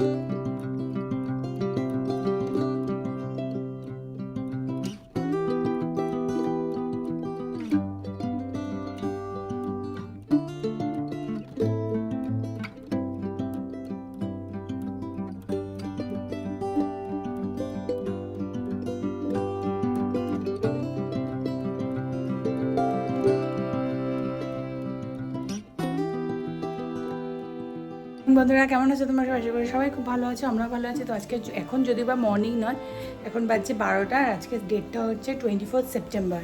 Música বন্ধুরা, কেমন আছো তোমার? আশা করি সবাই খুব ভালো আছো আমরা ভালো আছি। তো আজকে এখন যদি বা মর্নিং নয়, এখন বাজছে বারোটা, আর আজকে ডেটটা হচ্ছে টোয়েন্টি ফোর্থ সেপ্টেম্বর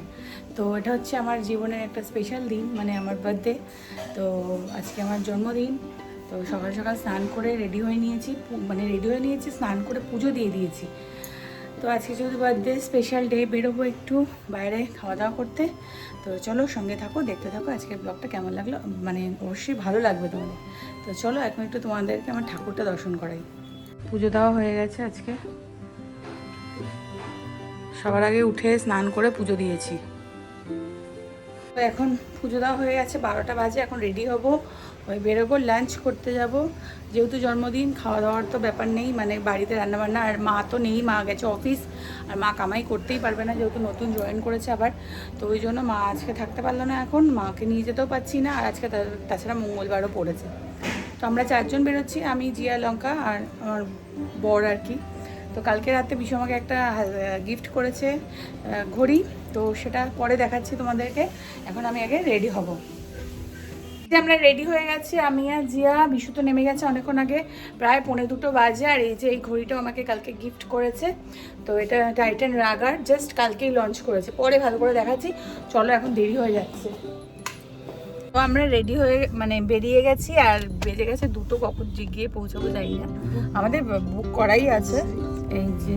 তো এটা হচ্ছে আমার জীবনের একটা স্পেশাল দিন মানে আমার বার্থডে তো আজকে আমার জন্মদিন, তো সকাল সকাল স্নান করে রেডি হয়ে নিয়েছি মানে রেডি হয়ে নিয়েছি, স্নান করে পুজো দিয়ে দিয়েছি। তো আজকে যদি বার্থডে স্পেশাল ডে বেরোবো একটু বাইরে খাওয়া দাওয়া করতে। তো চলো সঙ্গে থাকো, দেখতে থাকো আজকের ব্লগটা কেমন লাগল মানে অবশ্যই ভালো লাগবে তোমাদের। তো চলো এখন একটু তোমাদেরকে আমার ঠাকুরটা দর্শন করাই। পুজো দেওয়া হয়ে গেছে আজকে। সবার আগে উঠে স্নান করে পুজো দিয়েছি। তো এখন পুজো দেওয়া হয়ে গেছে বারোটা বাজে এখন রেডি হব। ওই বেরোবো লাঞ্চ করতে যাব। যেহেতু জন্মদিন খাওয়া দাওয়ার তো ব্যাপার নেই মানে বাড়িতে রান্নাবান্না আর মা তো নেই মা গেছে অফিস আর মা কামাই করতেই পারবে না যেহেতু নতুন জয়েন করেছে আবার। তো ওই জন্য মা আজকে থাকতে পারল না এখন মাকে নিয়ে যেতেও পারছি না আর আজকে তাছাড়া মঙ্গলবারও পড়েছে। তো আমরা চারজন বেরোচ্ছি, আমি, জিয়া, লঙ্কা আর আমার বর আর কি। তো কালকে রাতে বিশু আমাকে একটা গিফট করেছে ঘড়ি। তো সেটা পরে দেখাচ্ছি তোমাদেরকে। এখন আমি আগে রেডি হব। আমরা রেডি হয়ে গেছি, আমি আর জিয়া, বিশু তো নেমে গেছে অনেকক্ষণ আগে, প্রায় পৌনে দুটো বাজে। আর এই যে এই ঘড়িটাও আমাকে কালকে গিফট করেছে। তো এটা টাইটান রাগার জাস্ট কালকেই লঞ্চ করেছে। পরে ভালো করে দেখাচ্ছি। চলো এখন দেরি হয়ে যাচ্ছে। তো আমরা রেডি হয়ে মানে বেরিয়ে গেছি আর বেজে গেছে দুটো কখন গিয়ে পৌঁছাবো যাই না। আমাদের বুক করাই আছে। এই যে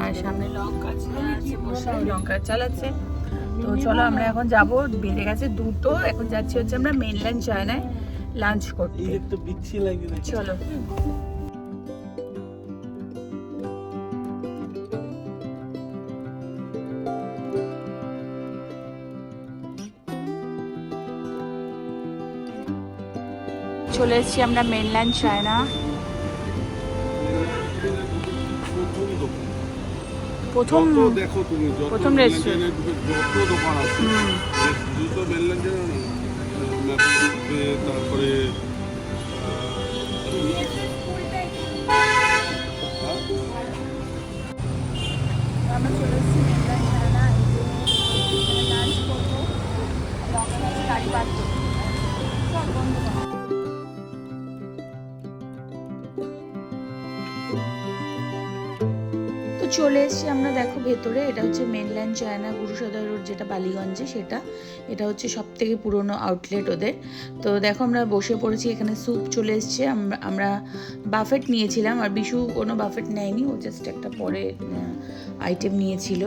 আর সামনে লঙ্কা লঙ্কা চালাচ্ছে। তো চলো আমরা এখন যাব বেজে গেছে দুটো এখন যাচ্ছি হচ্ছে আমরা মেনল্যান্ড চায়নায় লাঞ্চ করতে। একটু বিচ্ছি লাগে চলো। চলে এসেছি আমরা মেনল্যান্ড চায়না প্রথম প্রথম দেখো তুমি যত দোকান আছে। দুটো মেনল্যান্ড ম্যাপে তারপরে আমরা চলে এসেছি মেনল্যান্ড চায়না লাঞ্চ করব। গাড়ি চল এসেছি আমরা, দেখো ভেতরে, এটা হচ্ছে মেনল্যান্ড চায়না গুরুসদয় রোড যেটা বালিগঞ্জে, সেটা। এটা হচ্ছে সব থেকে পুরনো আউটলেট ওদের। তো দেখো আমরা বসে পড়েছি, এখানে স্যুপ চলে এসছে। আমরা বাফেট নিয়েছিলাম, আর বিশু কোনো বাফেট নেয়নি, ও জাস্ট একটা পরে আইটেম নিয়েছিল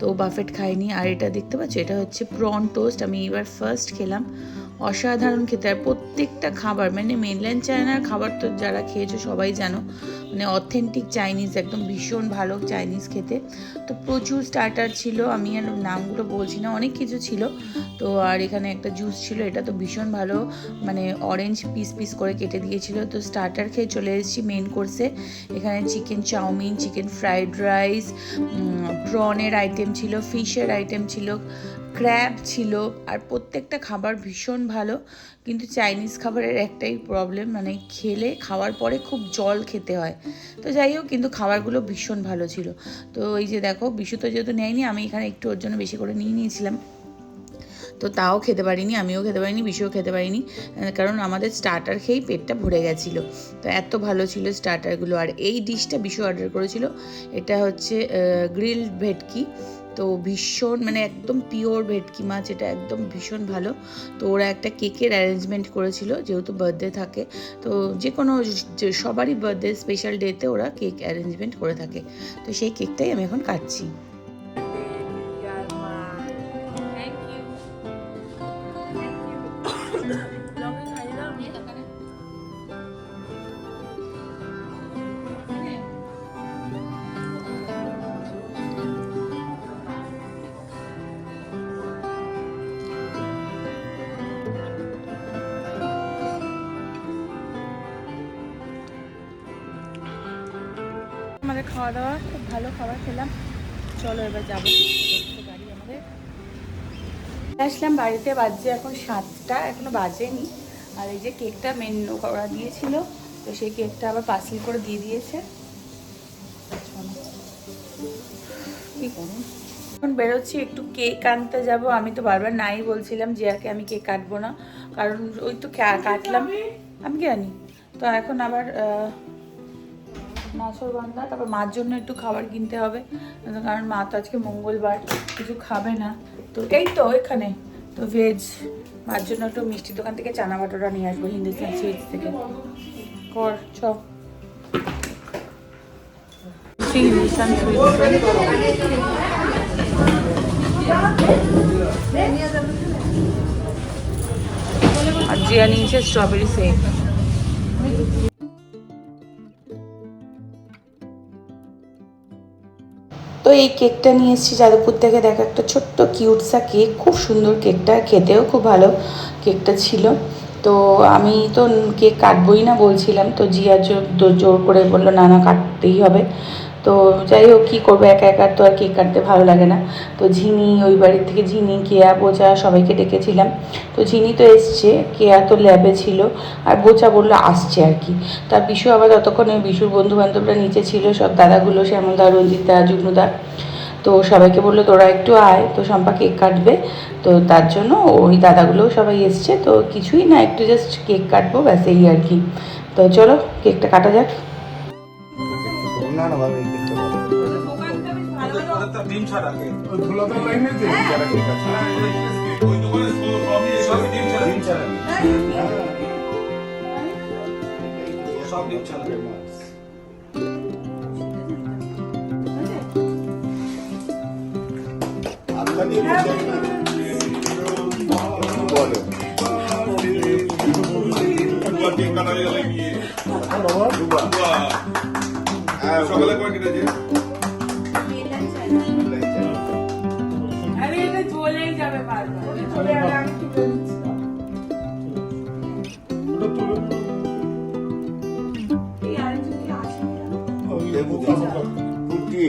তো বাফেট খায়নি। আর এটা দেখতে পাচ্ছ, এটা হচ্ছে প্রন টোস্ট আমি এবার ফার্স্ট খেলাম। অসাধারণ খেতে। আর প্রত্যেকটা খাবার মানে মেনল্যান্ড চায়নার খাবার তো যারা খেয়েছো সবাই জানো মানে অথেন্টিক চাইনিজ একদম ভীষণ ভালো চাইনিজ খেতে। তো প্রচুর স্টার্টার ছিল, আমি আর নামগুলো বলছি না, অনেক কিছু ছিল। তো আর এখানে একটা জুস ছিল, এটা তো ভীষণ ভালো মানে অরেঞ্জ পিস পিস করে কেটে দিয়েছিল। তো স্টার্টার খেয়ে চলে এসেছি মেন কোর্সে এখানে chicken chow mein chicken fried rice প্রনের item ছিল ফিশের আইটেম ছিল। ক্র্যাব ছিল আর প্রত্যেকটা খাবার ভীষণ ভালো, কিন্তু চাইনিজ খাবারের একটাই প্রবলেম মানে খেলে, খাওয়ার পরে খুব জল খেতে হয়। তো যাই হোক, কিন্তু খাবারগুলো ভীষণ ভালো ছিল। তো এই যে দেখো, বিশু তো যেহেতু নেয়নি, আমি এখানে একটু ওর জন্য বেশি করে নিয়ে নিয়েছিলাম। তো তাও খেতে পারিনি, আমিও খেতে পারিনি, বিশুও খেতে পারিনি কারণ আমাদের স্টার্টার খেয়েই পেটটা ভরে গেছিল। তো এত ভালো ছিল স্টার্টারগুলো আর এই ডিশটা বিশু অর্ডার করেছিল, এটা হচ্ছে গ্রিল ভেটকি। তো ভীষণ মানে একদম পিওর ভেটকি মাছ এটা একদম ভীষণ ভালো। তো ওরা একটা কেকের অ্যারেঞ্জমেন্ট করেছিল, যেহেতু বার্থডে থাকে। তো যে কোনো সবারই বার্থডে স্পেশাল ডেতে ওরা কেক অ্যারেঞ্জমেন্ট করে থাকে। তো সেই কেকটাই আমি এখন কাটছি। আমাদের খাওয়া দাওয়া, খুব ভালো খাবার খেলাম। চলো এবার যাব। আমাদের আসলাম বাড়িতে, বাজছে এখন সাতটা, এখনও বাজেনি। আর এই যে কেকটা মেন ওরা দিয়েছিল, তো সেই কেকটা আবার পার্সেল করে দিয়ে দিয়েছে। করুন? এখন বেরোচ্ছি, একটু কেক আনতে যাব। আমি তো বারবার নাই বলছিলাম জিয়াকে আমি কেক কাটবো না। কারণ ওই তো কাটলাম। আমি জানি? তো এখন আবার নাচর বান্ধা তারপর মার জন্য একটু খাবার কিনতে হবে। কারণ মা তো আজকে মঙ্গলবার, কিছু খাবে না। তো এই তো এখানে। তো ভেজ মার জন্য একটু মিষ্টি দোকান থেকে চানা বাটোরা নিয়ে আসব হিন্দুস্তান সুইটস থেকে। কর সুইটস আর জিয়া নিয়েছে স্ট্রবেরি শেক তো এই কেকটা নিয়ে এসেছি যাদবপুর থেকে। দেখা, একটা ছোট্ট কিউটসা কেক খুব সুন্দর কেকটা, খেতেও খুব ভালো কেকটা ছিল। তো আমি তো কেক কাটবই না বলছিলাম, তো জিয়া জোর- জোর করে বলল, না না, কাটতেই হবে। তো যাই হোক কী করব? একা একা তো আর কেক কাটতে ভালো লাগে না। তো ঝিনি ওই বাড়ির থেকে ঝিনি কেয়া, বোচা সবাইকে ডেকেছিলাম। তো ঝিনি তো এসছে, কেয়া তো ল্যাবে ছিল আর বোচা বলল আসছে আর কি। তার বিশু আবার ততক্ষণে বিশুর বন্ধু বান্ধবরা নিচে ছিল, সব দাদাগুলো শ্যামলদা, রঞ্জিতা, যুগ্নদা। তো সবাইকে বলল, তোরা একটু আয়, তো শম্পা কেক কাটবে। তো তার জন্য ওই দাদাগুলো সবাই এসছে। তো কিছুই না, একটু জাস্ট কেক কাটবো, ব্যাস এই আর কি। তো চলো, কেকটা কাটা যাক। না না ভালো এই কেকটা ভালো ডিম ছাড়া কেক ওই ধুলাতে লাইন নেই যে যারা কেক আছে। ওই দোকানে সবই সবই ডিম ছাড়া ডিম ছাড়া নেই। সব ডিম ছাড়া আটটা দিয়ে বসে। সকালে করে কেটেছে আরে এটা চলেই যাবে বারবার চলে গেলে আমি কি এই আরেকজন কি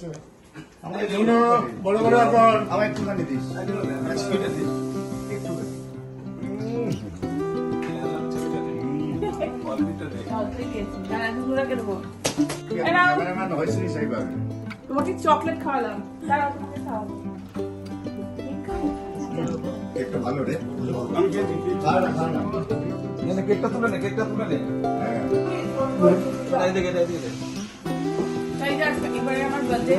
আমাকে শোনো, বড় বড় আবার। আমার একটুখানি দিস। তোমাকে চকলেট খাওয়ালাম। দাঁড়াও তোমাকে খাওয়াবো। কেকটা ভালো রে। কেকটা তুলে নে কেকটা তুলে নে। হ্যাঁ। এবারে আমার বার্থডে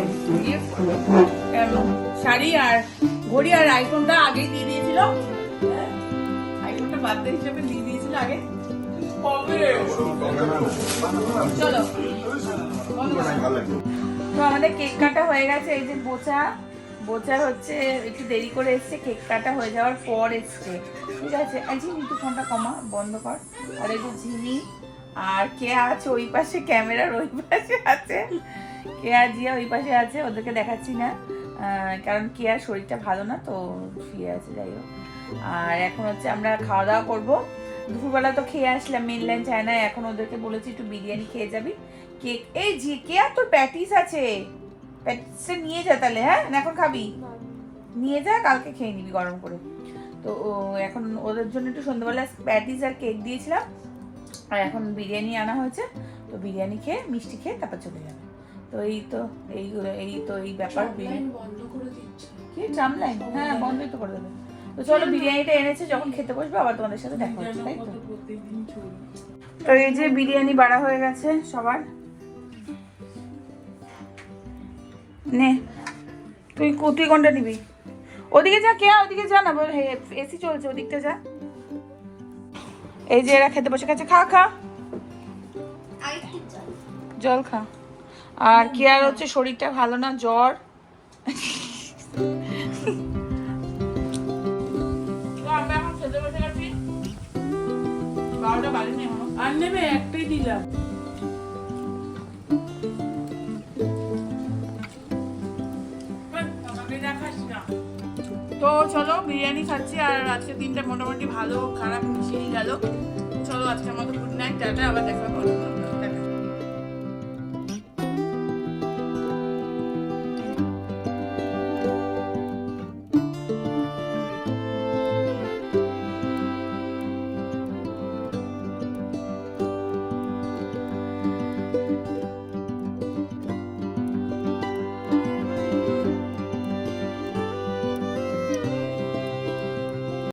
শাড়ি আর ঘড়ি আর আইফোনটা আগেই দিয়ে দিয়েছিল। আইফোনটা বার্থডে হিসেবে দিয়ে দিয়েছিল আগে। চলো। তো আমাদের কেক কাটা হয়ে গেছে এই যে বোচা। বোচা হচ্ছে একটু দেরি করে এসছে কেক কাটা হয়ে যাওয়ার পর এসছে। ঠিক আছে একটু ফোনটা কমা বন্ধ কর। আর এই যে ঝিনি আর কে আছে ওই পাশে ক্যামেরার ওই পাশে আছে। কে আর জিয়া ওই পাশে আছে ওদেরকে দেখাচ্ছি না। কারণ কেয়ার শরীরটা ভালো না তো শুয়ে আছে যাই হোক। আর এখন হচ্ছে আমরা খাওয়া দাওয়া করব। দুপুরবেলা তো খেয়ে আসলাম মেনল্যান্ড চায়নায় এখন ওদেরকে বলেছি একটু বিরিয়ানি খেয়ে যাবি। কেক এই জি কে আর তোর প্যাটিস আছে। প্যাটিসটা নিয়ে যা তাহলে হ্যাঁ? না এখন খাবি? নিয়ে যা কালকে খেয়ে নিবি গরম করে। তো ও এখন ওদের জন্য একটু সন্ধ্যাবেলা প্যাটিস আর কেক দিয়েছিলাম। আর এখন বিরিয়ানি আনা হয়েছে। তো বিরিয়ানি খেয়ে মিষ্টি খেয়ে তারপর চলে যাবে। তো এই তো এই এই তো এই ব্যাপার কি? ট্রামলাইন হ্যাঁ বন্ধই তো করে দেবে। তো চলো বিরিয়ানিটা এনেছে যখন খেতে বসবে আবার তোমাদের সাথে দেখা হচ্ছে তাই তো? তো এই যে বিরিয়ানি বাড়া হয়ে গেছে সবার। নে তুই তুই কোনটা নিবি? ওদিকে যা কে ওদিকে যা না এসি চলছে ওদিকটা যা। এই যে এরা খেতে বসে গেছে খা খা। জল খা। আর কেয়ার হচ্ছে শরীরটা ভালো না জ্বর? আর তো চলো বিরিয়ানি খাচ্ছি আর আজকে দিনটা মোটামুটি ভালো খারাপ মিশিয়েই গেল। চলো আজকে মতো গুড নাইট টাটা আবার দেখা করব